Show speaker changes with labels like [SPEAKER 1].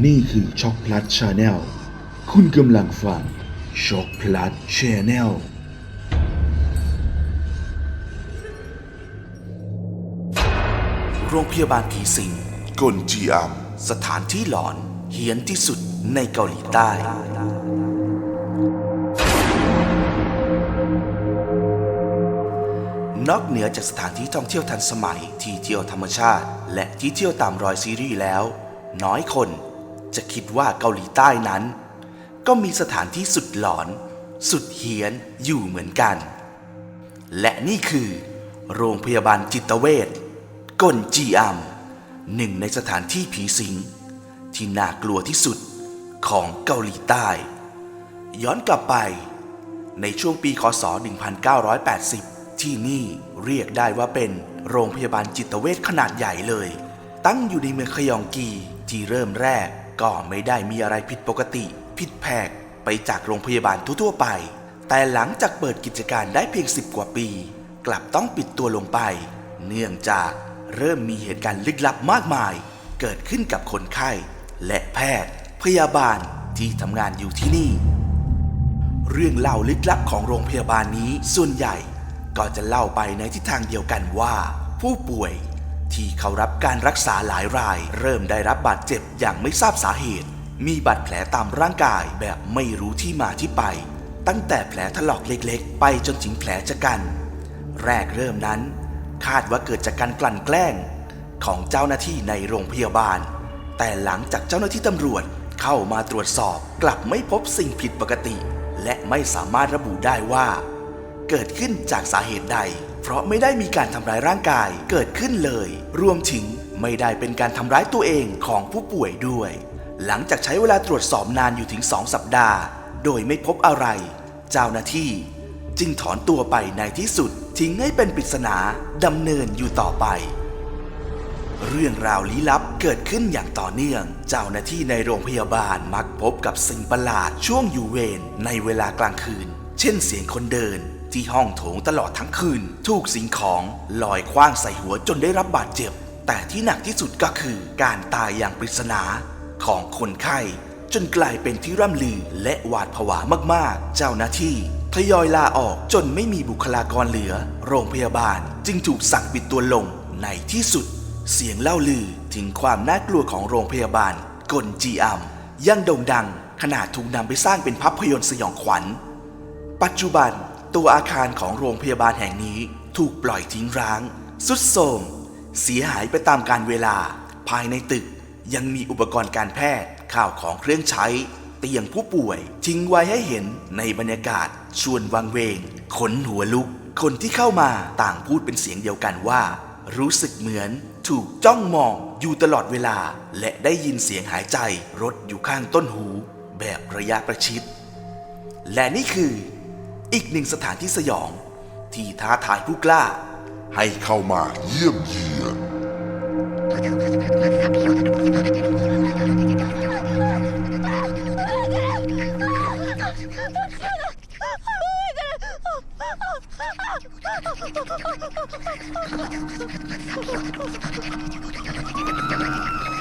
[SPEAKER 1] นี่คือช็อกพลัสชาแนลคุณกำลังฟังช็อกพลัสชาแนล
[SPEAKER 2] โรงพยาบาลผีสิง
[SPEAKER 3] กลจีอัม
[SPEAKER 2] สถานที่หลอนเฮี้ยนที่สุดในเกาหลีใต้ นอกเหนือจากสถานที่ท่องเที่ยวทันสมัยที่เที่ยวธรรมชาติ และที่เที่ยวตามรอยซีรีส์แล้ว น้อยคน จะคิดว่าเกาหลีใต้นั้น ก็มีสถานที่สุดหลอน สุดเฮี้ยนอยู่เหมือนกัน และนี่คือ โรงพยาบาลจิตเวชกลจีอัมหนึ่งในสถานที่ผีสิง ที่น่ากลัวที่สุดของเกาหลีใต้ ย้อนกลับไป ในช่วงปีคศ 1980 ที่นี่เรียกได้ว่าเป็นโรงพยาบาลจิตเวชขนาดใหญ่เลย ตั้งอยู่ในเมืองขยองกีที่เริ่มแรก ก็ไม่ได้มีอะไรผิดปกติ ผิดแผกไปจากโรงพยาบาลทั่วๆไป แต่หลังจากเปิดกิจการได้เพียง10กว่าปี กลับต้องปิดตัวลงไป เนื่องจากเริ่มมีเหตุการณ์ลึกลับมากมาย เกิดขึ้นกับคนไข้ และแพทย์ พยาบาลที่ทำงานอยู่ที่นี่ เรื่องเล่าลึกลับของโรงพยาบาลนี้ส่วนใหญ่ ก็จะเล่าไปในทิศทางเดียวกันว่า ผู้ป่วย ที่เขารับการรักษาหลายราย เริ่มได้รับบาดเจ็บอย่างไม่ทราบสาเหตุ มีบาดแผลตามร่างกายแบบไม่รู้ที่มาที่ไป ตั้งแต่แผลถลอกเล็กๆ ไปจนถึงแผลชะกัน แรกเริ่มนั้น คาดว่าเกิดจากการกลั่นแกล้ง ของเจ้าหน้าที่ในโรงพยาบาล แต่หลังจากเจ้าหน้าที่ตำรวจเข้ามาตรวจสอบกลับไม่พบสิ่งผิดปกติ และไม่สามารถระบุได้ว่า เกิดขึ้นจากสาเหตุใด เพราะไม่ได้มีการทำร้ายร่างกายเกิดขึ้นเลย รวมถึงไม่ได้เป็นการทำร้ายตัวเองของผู้ป่วยด้วย หลังจากใช้เวลาตรวจสอบนานอยู่ถึงสองสัปดาห์ โดยไม่พบอะไร เจ้าหน้าที่ จึงถอนตัวไปในที่สุดทิ้งให้เป็นปริศนาดำเนินอยู่ต่อไป เรื่องราวลี้ลับเกิดขึ้นอย่างต่อเนื่อง เจ้าหน้าที่ในโรงพยาบาลมักพบกับสิ่งประหลาดช่วงอยู่เวรในเวลากลางคืน เช่นเสียงคนเดิน ที่ห้องโถงตลอดทั้งคืน ถูกสิ่งของลอยคว้างใส่หัวจนได้รับบาดเจ็บ แต่ที่หนักที่สุดก็คือการตายอย่างปริศนาของคนไข้ จนกลายเป็นที่ร่ำลือและหวาดผวามากๆ เจ้าหน้าที่ทยอยลาออกจนไม่มีบุคลากรเหลือ โรงพยาบาลจึงถูกสั่งปิดตัวลงในที่สุด เสียงเล่าลือถึงความน่ากลัวของโรงพยาบาลกลจีอัมยังโด่งดังขนาดถูกนำไปสร้างเป็นภาพยนตร์สยองขวัญ ปัจจุบัน ตัวอาคารของโรงพยาบาลแห่งนี้ถูกปล่อยทิ้งร้าง สุดโทรมเสียหายไปตามกาลเวลา ภายในตึกยังมีอุปกรณ์การแพทย์ข้าวของเครื่องใช้ เตียงผู้ป่วย ทิ้งไว้ให้เห็นในบรรยากาศ ชวนวังเวง ขนหัวลุก คนที่เข้ามาต่างพูดเป็นเสียงเดียวกันว่า รู้สึกเหมือนถูกจ้องมองอยู่ตลอดเวลา และได้ยินเสียงหายใจรถอยู่ข้างต้นหู แบบระยะประชิด และนี่คือ อีกหนึ่งสถานที่สยอง ที่ท้าทายผู้กล้า
[SPEAKER 3] ให้เข้ามาเยี่ยมเยียน
[SPEAKER 4] Oh,